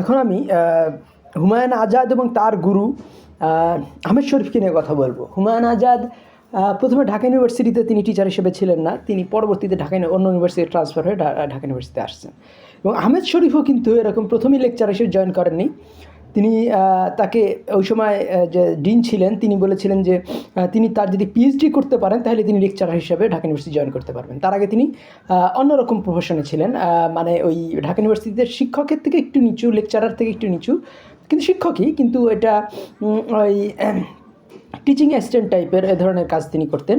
এখন আমি হুমায়ুন আজাদ এবং তার গুরু আহমেদ শরীফকে নিয়ে কথা বলব। হুমায়ুন আজাদ প্রথমে ঢাকা ইউনিভার্সিটিতে তিনি টিচার হিসেবে ছিলেন না, তিনি পরবর্তীতে ঢাকা অন্য ইউনিভার্সিটি ট্রান্সফার হয়ে ঢাকা ইউনিভার্সিটিতে আসছেন। এবং আহমেদ শরীফও কিন্তু এরকম প্রথমেই লেকচার হিসেবে জয়েন করেননি। তিনি তাকে ওই সময় যে ডিন ছিলেন, তিনি বলেছিলেন যে তিনি তার যদি পিএইচডি করতে পারেন, তাহলে তিনি লেকচারার হিসাবে ঢাকা ইউনিভার্সিটি জয়েন করতে পারবেন। তার আগে তিনি অন্যরকম প্রফেশনে ছিলেন মানে ওই ঢাকা ইউনিভার্সিটিতে শিক্ষকের থেকে একটু নিচু লেকচারার থেকে একটু নিচু, কিন্তু শিক্ষকই, কিন্তু এটা ওই টিচিং অ্যাসিস্ট্যান্ট টাইপের এ ধরনের কাজ তিনি করতেন।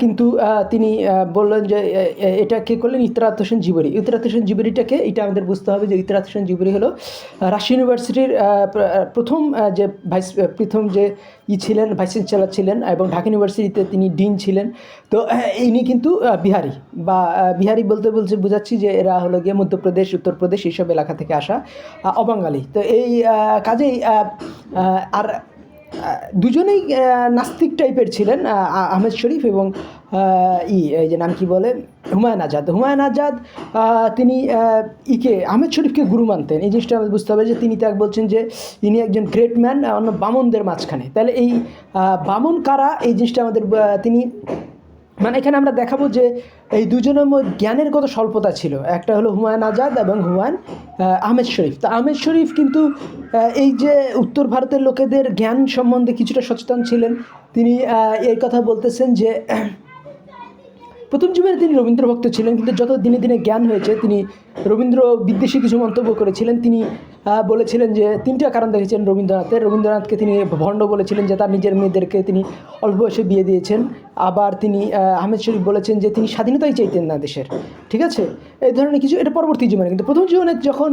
কিন্তু তিনি বললেন যে এটা কে করলেন? ইতরাত হোসেন জিবরি। ইতরাত হোসেন জিবরিটাকে এটা আমাদের বুঝতে হবে যে, ইতরাত হোসেন জিবরি হলো রাজশাহী ইউনিভার্সিটির প্রথম যে ভাইস প্রথম যে ই ছিলেন, ভাইস চ্যান্সেলার ছিলেন এবং ঢাকা ইউনিভার্সিটিতে তিনি ডিন ছিলেন। তো ইনি কিন্তু বিহারি বা বিহারি বলতে বলতে বোঝাচ্ছি যে, এরা হলো গিয়ে মধ্যপ্রদেশ, উত্তরপ্রদেশ এইসব এলাকা থেকে আসা অবাঙালি। তো এই কাজেই আর দুজনেই নাস্তিক টাইপের ছিলেন আহমেদ শরীফ এবং ই, এই যে নাম কি বলে? হুমায়ুন আজাদ। হুমায়ুন আজাদ তিনি ইকে, আহমেদ শরীফকে গুরু মানতেন। এই জিনিসটা আমাদের বুঝতে হবে যে তিনি তাকে বলছেন যে ইনি একজন গ্রেট ম্যান অন্য বামনদের মাঝখানে। তাহলে এই বামন কারা? এই জিনিসটা আমাদের তিনি মানে এখানে আমরা দেখাবো যে এই দুজনের মধ্যে জ্ঞানের কত স্বল্পতা ছিল। একটা হলো হুমায়ুন আজাদ এবং হুমায়ুন আহ, আহমেদ শরীফ। তা আহমেদ শরীফ কিন্তু এই যে উত্তর ভারতের লোকেদের জ্ঞান সম্বন্ধে কিছুটা সচেতন ছিলেন। তিনি এই কথা বলতেছেন যে প্রথম জীবনে তিনি রবীন্দ্র ভক্ত ছিলেন কিন্তু যত দিনে দিনে জ্ঞান হয়েছে তিনি রবীন্দ্র বিদ্বেষী কিছু মন্তব্য করেছিলেন। তিনি বলেছিলেন যে তিনটা কারণ দেখেছেন রবীন্দ্রনাথের। রবীন্দ্রনাথকে তিনি ভণ্ড বলেছিলেন যে তার নিজের মেয়েদেরকে তিনি অল্প বয়সে বিয়ে দিয়েছেন। আবার তিনি আহমেদ শরীফ বলেছেন যে তিনি স্বাধীনতাই চাইতেন না দেশের ঠিক আছে? এই ধরনের কিছু এটা পরবর্তী জীবনে কিন্তু প্রথম জীবনে যখন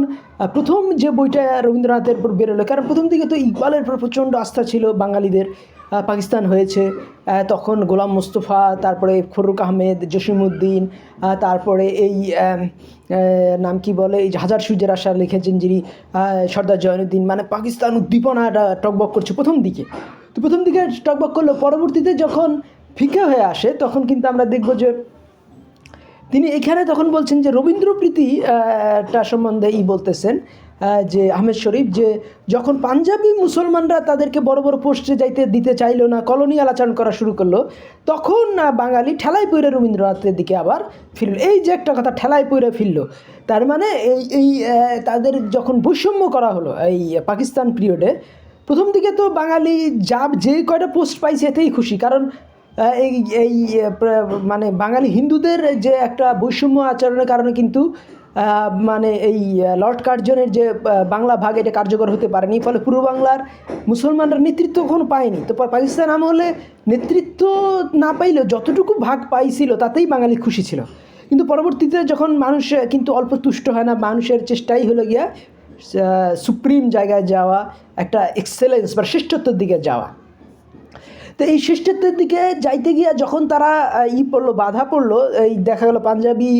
প্রথম যে বইটা রবীন্দ্রনাথের উপর বেরোলো কারণ প্রথম দিকে তো ইকবালের প্রচণ্ড আস্থা ছিল বাঙালিদের পাকিস্তান হয়েছে তখন গোলাম মোস্তফা তারপরে ফরুক আহমেদ জসিমউদ্দিন আহ, তারপরে এই নাম কি বলে এই হাজার সূর্যের আশা লিখেছেন যিনি সর্দার জয়নুদ্দিন মানে পাকিস্তান উদ্দীপনাটা টকবক করছে প্রথম দিকে। তো প্রথম দিকে টকবক করল পরবর্তীতে যখন ফিকে হয়ে আসে, তখন কিন্তু আমরা দেখব যে তিনি এখানে তখন বলছেন যে রবীন্দ্রপ্রীতি টা সম্বন্ধে ই বলতেছেন যে আহমেদ শরীফ, যে যখন পাঞ্জাবি মুসলমানরা তাদেরকে বড় বড় পোস্টে যাইতে দিতে চাইলো না কলোনিয়াল আচরণ করা শুরু করল, তখন বাঙালি ঠেলাই পইরে রবীন্দ্রনাথের দিকে আবার ফিরল। এই যে একটা কথা, ঠেলাই পইরে ফিরল। তার মানে এই এই তাদের যখন বৈষম্য করা হলো এই পাকিস্তান পিরিয়ডে, প্রথম দিকে তো বাঙালি যা, যে কয়টা পোস্ট পাইছে এতেই খুশি, কারণ এই এই মানে বাঙালি হিন্দুদের যে একটা বৈষম্য আচরণের কারণে কিন্তু মানে এই লর্ড কার্জনের যে বাংলা ভাগ এটা কার্যকর হতে পারেনি, ফলে পূর্ব বাংলার মুসলমানরা নেতৃত্ব কখনো পায়নি। তো পাকিস্তান আমলে নেতৃত্ব না পাইলেও যতটুকু ভাগ পাইছিল, তাতেই বাঙালি খুশি ছিল। কিন্তু পরবর্তীতে যখন মানুষ কিন্তু অল্প তুষ্ট হয় না, মানুষের চেষ্টাই হলো গিয়া সুপ্রিম জায়গায় যাওয়া, একটা এক্সেলেন্স বা শ্রেষ্ঠত্বের দিকে যাওয়া। তো এই শ্রেষ্ঠত্বের দিকে যাইতে গিয়া যখন তারা ই পড়ল, বাধা পড়ল, এই দেখা গেলো পাঞ্জাবি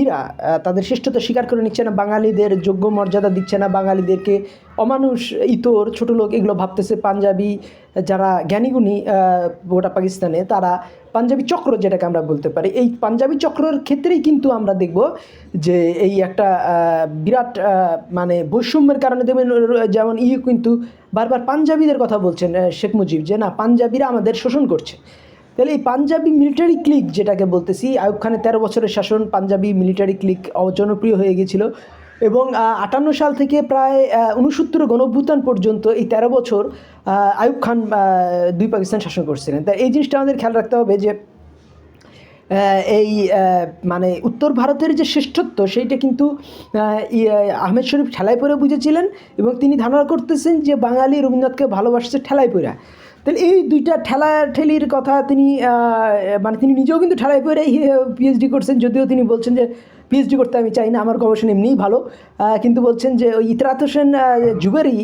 ইরা তাদের শ্রেষ্ঠত্ব স্বীকার করে নিচ্ছে না, বাঙালিদের যোগ্য মর্যাদা দিচ্ছে না, বাঙালিদেরকে অমানুষ, ইতর, ছোটো লোক এগুলো ভাবতেছে পাঞ্জাবি, যারা জ্ঞানীগুণী গোটা পাকিস্তানে, তারা পাঞ্জাবি চক্র যেটাকে আমরা বলতে পারি, এই পাঞ্জাবি চক্রের ক্ষেত্রেই কিন্তু আমরা দেখব যে এই একটা বিরাট মানে বৈষম্যের কারণে দেখবেন যেমন ই কিন্তু বারবার পাঞ্জাবিদের কথা বলছেন শেখ মুজিব, যে না, পাঞ্জাবিরা আমাদের শোষণ করছে। তাহলে এই পাঞ্জাবি মিলিটারি ক্লিক যেটাকে বলতেছি, আয়ুব খানের তেরো বছরের শাসন পাঞ্জাবি মিলিটারি ক্লিক জনপ্রিয় হয়ে গেছিল। এবং আটান্ন সাল থেকে প্রায় উনসত্তর গণঅভ্যুত্থান পর্যন্ত এই তেরো বছর আয়ুব খান দুই পাকিস্তান শাসন করছিলেন। তা এই জিনিসটা আমাদের খেয়াল রাখতে হবে যে এই মানে উত্তর ভারতের যে শ্রেষ্ঠত্ব, সেইটা কিন্তু আহমেদ শরীফ ঠেলায় পরে বুঝেছিলেন এবং তিনি ধারণা করতেছেন যে বাঙালি রবীন্দ্রনাথকে ভালোবাসছে ঠেলায় পড়া। তাহলে এই দুইটা ঠেলা ঠেলির কথা তিনি মানে তিনি নিজেও কিন্তু ঠেলায় পড়ে পিএইচডি করছেন, যদিও তিনি বলছেন যে পিএইচডি করতে আমি চাই না, আমার গবেষণা এমনিই ভালো। কিন্তু বলছেন যে ওই ইতরাত হোসেন জুবেরি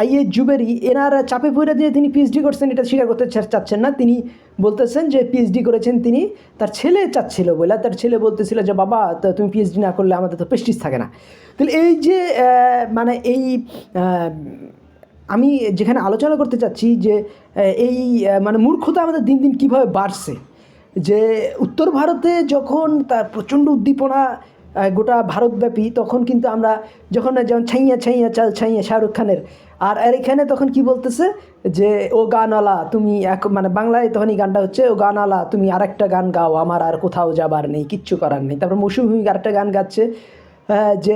আইএ জুবেরি এনার চাপে পড়ে দিয়ে তিনি পিএইচডি করছেন, এটা স্বীকার করতে চাচ্ছেন না। তিনি বলতেছেন যে পিএইচডি করেছেন তিনি, তার ছেলে চাচ্ছিল বলে, তার ছেলে বলতেছিল যে, বাবা, তা তুমি পিএইচডি না করলে আমাদের তো পেস্টিস থাকে না। তাহলে এই যে মানে এই আমি যেখানে আলোচনা করতে চাচ্ছি যে এই মানে মূর্খতা আমাদের দিন দিন কীভাবে বাড়ছে? যে উত্তর ভারতে যখন তার প্রচণ্ড উদ্দীপনা গোটা ভারতব্যাপী, তখন কিন্তু আমরা যখন যেমন ছাইয়া ছাইয়া চাল ছাইয়া শাহরুখ খানের, আর আর এখানে তখন কি বলতেছে? যে, ও গানওয়ালা, তুমি এক মানে বাংলায় তখন এই গানটা হচ্ছে, ও গানওয়ালা, তুমি আরেকটা গান গাও, আমার আর কোথাও যাবার নেই, কিচ্ছু করার নেই। তারপর মৌসুমি আরেকটা গান গাচ্ছে যে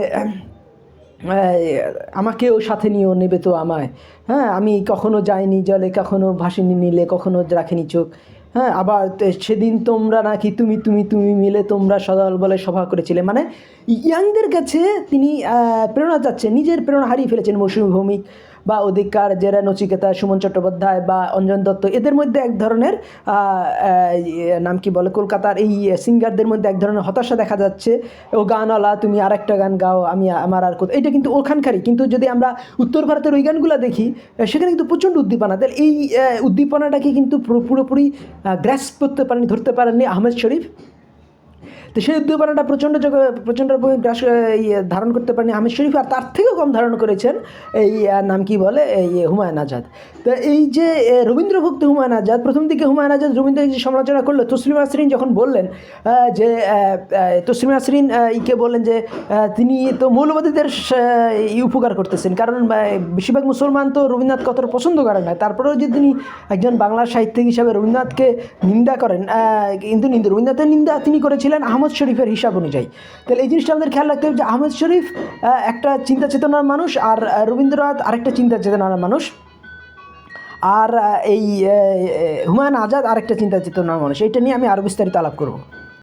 আমাকেও সাথে নিয়েও নেবে তো আমায়। হ্যাঁ আমি কখনো যাইনি জলে, কখনো ভাসিনি নিলে, কখনো রাখিনি চোখ। হ্যাঁ আবার সেদিন তোমরা নাকি তুমি তুমি তুমি মিলে তোমরা সদল বলে সভা করেছিলে। মানে ইয়াংদের কাছে তিনি প্রেরণা চাচ্ছেন, নিজের প্রেরণা হারিয়ে ফেলেছেন মৌসুমী ভৌমিক। বা অধিকার যারা নচিকেতা সুমন চট্টোপাধ্যায় বা অঞ্জন দত্ত এদের মধ্যে এক ধরনের ইয়ে, নাম কি বলে? কলকাতার এই সিঙ্গারদের মধ্যে এক ধরনের হতাশা দেখা যাচ্ছে। ও গানওয়ালা তুমি আর একটা গান গাও আমি আমার আর কোথাও এটা কিন্তু ওখানকারই। কিন্তু যদি আমরা উত্তর ভারতের ওই গানগুলো দেখি সেখানে কিন্তু প্রচণ্ড উদ্দীপনা। তাহলে এই উদ্দীপনাটাকে কিন্তু পুরোপুরি গ্র্যাস করতে পারেনি ধরতে পারেননি আহমেদ শরীফ। তো সেই উদ্দীপনাটা প্রচণ্ড প্রচণ্ড গ্রাস ধারণ করতে পারেনি আমির শরীফ, আর তার থেকেও কম ধারণ করেছেন এই নাম কি বলে, এই হুমায়ুন আজাদ। তো এই যে রবীন্দ্রভক্ত হুমায়ুন আজাদ, প্রথম দিকে হুমায়ুন আজাদ রবীন্দ্রের যে সমালোচনা করল, তসলিমা নাসরিন যখন বললেন যে তসলিমা নাসরিন ইকে বললেন যে তিনি তো মৌলবাদীদের উপকার করতেছেন, কারণ বেশিরভাগ মুসলমান তো রবীন্দ্রনাথ কতটা পছন্দ করেন না। তারপরেও যে তিনি একজন বাংলা সাহিত্যিক হিসাবে রবীন্দ্রনাথকে নিন্দা করেন কিন্তু রবীন্দ্রনাথের নিন্দা তিনি করেছিলেন আহমদ শরীফের হিসাব অনুযায়ী। তাহলে এই জিনিসটা আমাদের খেয়াল রাখতে হবে যে আহমদ শরীফ একটা চিন্তা চেতনার মানুষ আর রবীন্দ্রনাথ আরেকটা চিন্তা চেতনার মানুষ। আর এই হুমায়ুন আজাদ আরেকটা চিন্তা চেতনার মানুষ। এটা নিয়ে আমি আরও বিস্তারিত আলাপ করব।